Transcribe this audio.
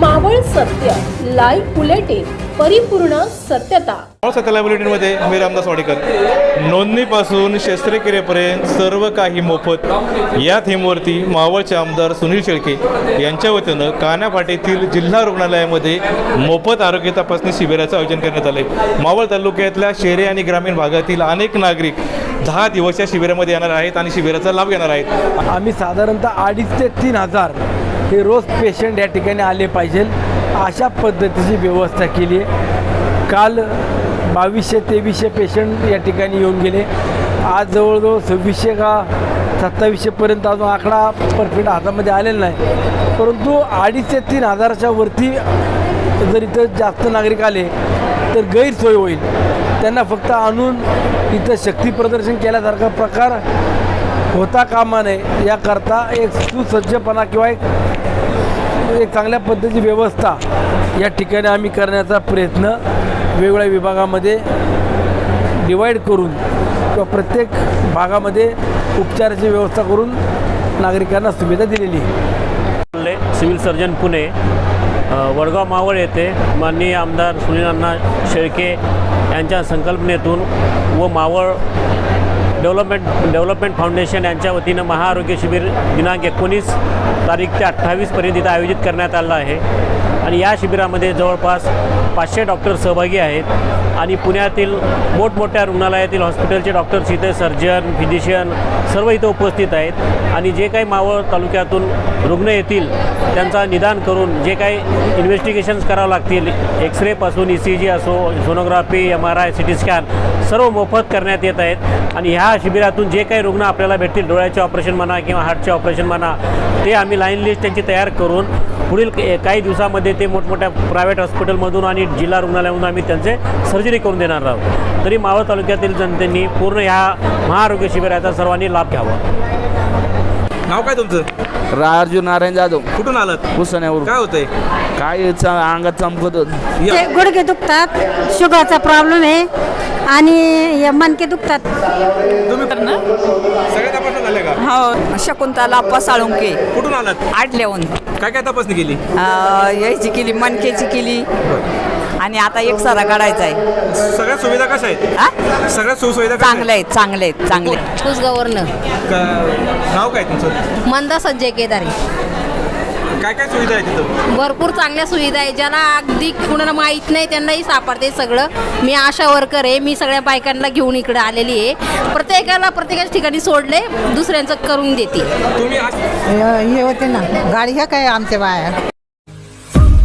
मावळ सत्य live bulletin परिपूर्ण सत्यता. सत्याला बुलेटिनमध्ये मी रामदास वाडेकर. नोंदणीपासून शस्त्रक्रियेपर्यंत सर्व काही मोफत. या थीमवरती मावळचे आमदार सुनील शेळके यांच्या वतीनं कानापाटीतील जिल्हा रुग्णालयामध्ये मोफत आरोग्य तपासणी शिबिराचं आयोजन करण्यात आलं आहे मावळ तालुक्यातल्या शहरी आणि ग्रामीण भागातील अनेक नागरिक दहा दिवस या शिबिरामध्ये येणार आहेत आणि शिबिराचा लाभ घेणार आहेत. आम्ही साधारणतः अडीच ते तीन हजार हे रोज पेशंट या ठिकाणी आले पाहिजे. अशा पद्धतीची व्यवस्था केली आहे. काल बावीसशे तेवीसशे पेशंट या ठिकाणी येऊन गेले. आज जवळजवळ सव्वीसशे का सत्तावीसशेपर्यंत अजून आकडा परफेक्ट हातामध्ये आलेला नाही. परंतु अडीच ते तीन हजाराच्या वरती जर इथं जास्त नागरिक आले तर गैरसोय होईल. त्यांना फक्त आणून इथं शक्ती प्रदर्शन केल्यासारखा प्रकार होता कामा नये याकरता एक सुसज्जपणा किंवा एक एक चांगल्या पद्धतीची व्यवस्था या ठिकाणी आम्ही करण्याचा प्रयत्न वेगवेगळ्या विभागामध्ये डिवाईड करून किंवा प्रत्येक भागामध्ये उपचाराची व्यवस्था करून नागरिकांना सुविधा दिलेली आहे. सिव्हिल सर्जन पुणे वडगाव मावळ येथे माननीय आमदार सुनील अण्णा शेळके यांच्या संकल्पनेतून व मावळ डेव्हलपमेंट डेव्हलपमेंट फाउंडेशन यांच्या वतीनं महाआरोग्य शिबिर दिनांक एकोणीस तारीख ते अठ्ठावीसपर्यंत इथं आयोजित करण्यात आलं आहे. आणि या शिबिरामध्ये जवळपास पाचशे डॉक्टर सहभागी आहेत. आणि पुण्यातील मोठमोठ्या रुग्णालयातील हॉस्पिटलचे डॉक्टर्स इथे सर्जन फिजिशियन सर्व इथं उपस्थित आहेत. आणि जे काही मावळ तालुक्यातून रुग्ण येतील त्यांचा निदान करून जे काही इन्व्हेस्टिगेशन्स करावं लागतील एक्सरेपासून ई सी जी असो sonography M R I C T scan सर्व मोफत करण्यात येत आहेत. आणि ह्या शिबिरातून जे काही रुग्ण आपल्याला भेटतील डोळ्याचे ऑपरेशन म्हणा किंवा हार्टचे ऑपरेशन म्हणा ते आम्ही लाईन लिस्ट त्यांची तयार करून पुढील काही दिवसामध्ये ते मोठमोठ्या प्रायव्हेट हॉस्पिटलमधून आणि जिल्हा रुग्णालयामधून आम्ही त्यांचे सर्जरी करून देणार आहोत. तरी मावळ तालुक्यातील जनतेनी पूर्ण ह्या महाआरोग्य शिबिराचा सर्वांनी लाभ घ्यावा. नाव काय तुमचं? राजू नारायण जाधव. कुठून आलात? पुसण्यावरून. काय होतंय? काय च- अंगात चमकत होत. या. ते गुडघे दुखतात शुगरचा प्रॉब्लेम आहे आणि हे मणके दुखतात. तुम्ही सगळ्या तपासण्या झाल्या का? हो शकुंतला अप्पा साळुंके कुठून आलात? आडल्याहून काय काय तपासणी केली? अं, याची केली मणकेची केली. आणि आता एक सारा काढायचा आहे. सगळ्या सुविधा कशा आहेत? हा? सगळ्या सुविधा कशा चांगले आहेत चांगले आहेत चांगले आहेत. कुसगावरनं का- नाव काय तुमचं? मंदा संजय केदारे. काय काय सुविधा आहे तिथं? भरपूर चांगल्या सुविधा आहे ज्यांना अगदी कुणाला माहीत नाही त्यांनाही सापडते सगळं. मी आशा वर्कर आहे. मी सगळ्या बायकांना घेऊन इकडे आलेली आहे. प्रत्येकाला प्रत्येकाच्या ठिकाणी सोडले दुसऱ्यांचं करून देते. तुम्ही आज हे होते ना. गाडी ह्या काय आमच्या बाया.